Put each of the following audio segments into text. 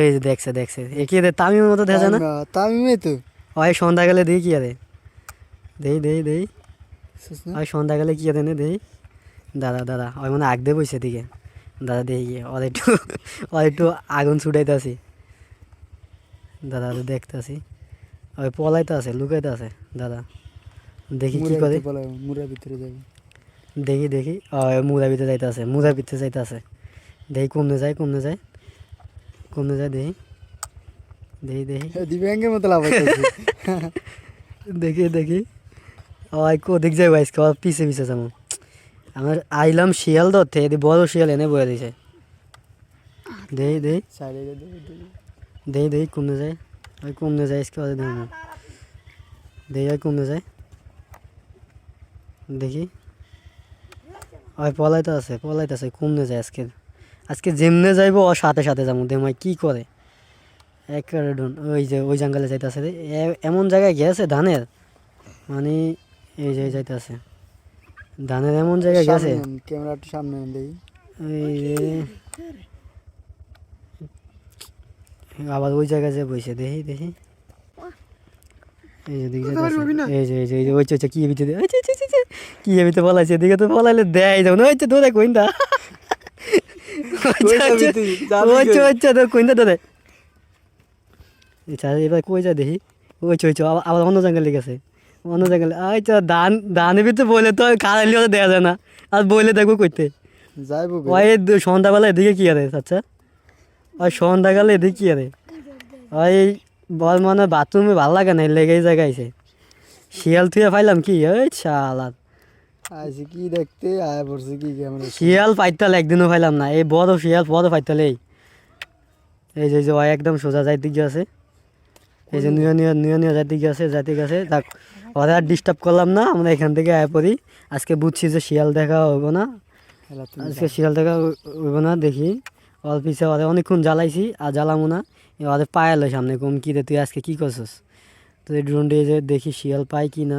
এই যে দেখছে দেখছে। এ কি রে তামিমের মতো দেখা না? তামিমে তো। ওই সন্ধ্যা গেলে দেখি কি আরে দেই দেই দেই। ওই সন্ধ্যা গেলে কি আরে দেই। দাদা দাদা ওই মানে আগ দিয়ে বসে দিকে দাদা দেখি গিয়ে। ওর একটু ওর একটু আগুন ছুটাইতে দাদা দেখতে আসি ওই পলাইতে আছে লুকাইতে আছে দাদা। দেখি কি করে। মুড়ার ভিতরে যাবে। দেখি দেখি। ওই মুদা ভিতরে যাইতে আছে মুদার ভিতরে যাইতে আছে। দেখি কমনে যায় কমনে যায়। কমনে যায় দেখি দেখি দেখি এ, দিব্যাঙ্গের মতো লাভ দেখি দেখি। ওই কোদিক যাই বাইস খাওয়া পিছে পিছে যাব। আমার আইলাম শিয়াল ধরতে এদি বড় শিয়াল এনে বয়ে দিছে। দেই দেই। সাইডে। দেই দেই। কমনে যায়। ওই কমনে যায় আজকে ওদের দেখব দেই ওই কমনে যায়। দেখি। ওই পলাইতে আছে পলাইতে আছে কমনে যায় আজকে। আজকে যেমনে যাইবো ওর সাথে সাথে যাব দেমাই কি করে। একেবারে ডন ওই যে ওই জঙ্গলে যাইতেছে এমন জায়গায় গেছে ধানের? মানে এই যে যাইতেছে। ধানের এমন জায়গায় গেছে সামনে আন, ক্যামেরা একটু সামনে দেখি। এই যে আবার ওই জায়গায় যে বইছে দেখি দেখি। এই যে এই যে এই যে এই যে ওই কি ভিতরে কি ভিতরে বলাইছে এদিকে তো বলাইলে দেয় যাও না। ওই যে দৌড়ে কইন্দা তো কইন্দা আচ্ছা এবার কই যা দেখি আবার- অন্য জঙ্গলে গেছে অন্য জঙ্গলে আচ্ছা ধান ধানের ভিতরে বলে তো খারাইলেও দেওয়া যায় না আর বলে দেখব কইতে যাইবো ওই সন্ধ্যাবেলা এদিকে কি আরে আচ্ছা ওই সন্ধ্যাকালে এদিকে কি আরে ওই বল মানে বাথরুমে ভালো লাগে না লেগে জায়গায় শিয়াল থুয়ে পাইলাম কি ওই শালার আইসি কি দেখতে আয় পড়ছে কি ক্যামেরা শিয়াল পাইতাল একদিনও পাইলাম না এই বড় শিয়াল বড় পাইতাল এই। এই যে ওই একদম সোজা যাই দিকে আছে। এই যে নিয়ে নিয়ে নিয়ে নিয়ে যাই দিকে আছে যাইতে গেছে যাক ওরা আর ডিস্টার্ব করলাম না আমরা এখান থেকে আয় পড়ি। আজকে বুঝছি যে শিয়াল দেখা হব না। আজকে শিয়াল দেখা হইব না দেখি। অল্প পিছে ওদের অনেকক্ষণ জ্বালাইছি আর জ্বালামো না। ওদের পায়ালো সামনে কম কি রে তুই আজকে কি করছিস? তো এই ড্রোন দিয়ে যে দেখি শিয়াল পাই কি না।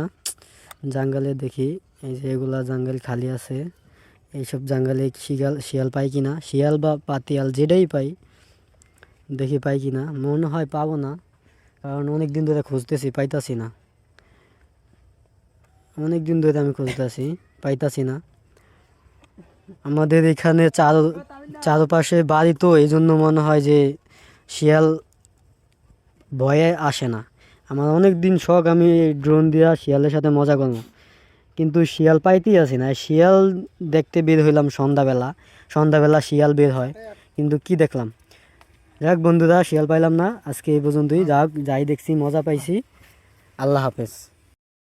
জঙ্গলে দেখি। এই যে এগুলা জঙ্গল খালি আছে। এইসব জঙ্গলে শিয়াল শিয়াল পাই কি না শিয়াল বা পাতিয়াল যেটাই পাই, দেখি পাই কি না মনে হয় পাবো না, কারণ অনেক দিন ধরে খুঁজতেছি, পাইতাছি না। অনেক দিন ধরে আমি খুঁজতেছি, পাইতাছি না। আমাদের এখানে চার, চারপাশে বাড়ি তো এই জন্য মনে হয় যে শিয়াল ভয়ে আসে না। আমার অনেক দিন শখ আমি ড্রোন দিয়া শিয়ালের সাথে মজা করব। কিন্তু শিয়াল পাইতেই আছি না। শিয়াল দেখতে বের হইলাম সন্ধ্যাবেলা। সন্ধ্যাবেলা শিয়াল বের হয়। কিন্তু কি দেখলাম? যাক বন্ধুরা, শিয়াল পাইলাম না। আজকে এই পর্যন্তই। যাক, যাই দেখছি, মজা পাইছি। আল্লাহ হাফেজ।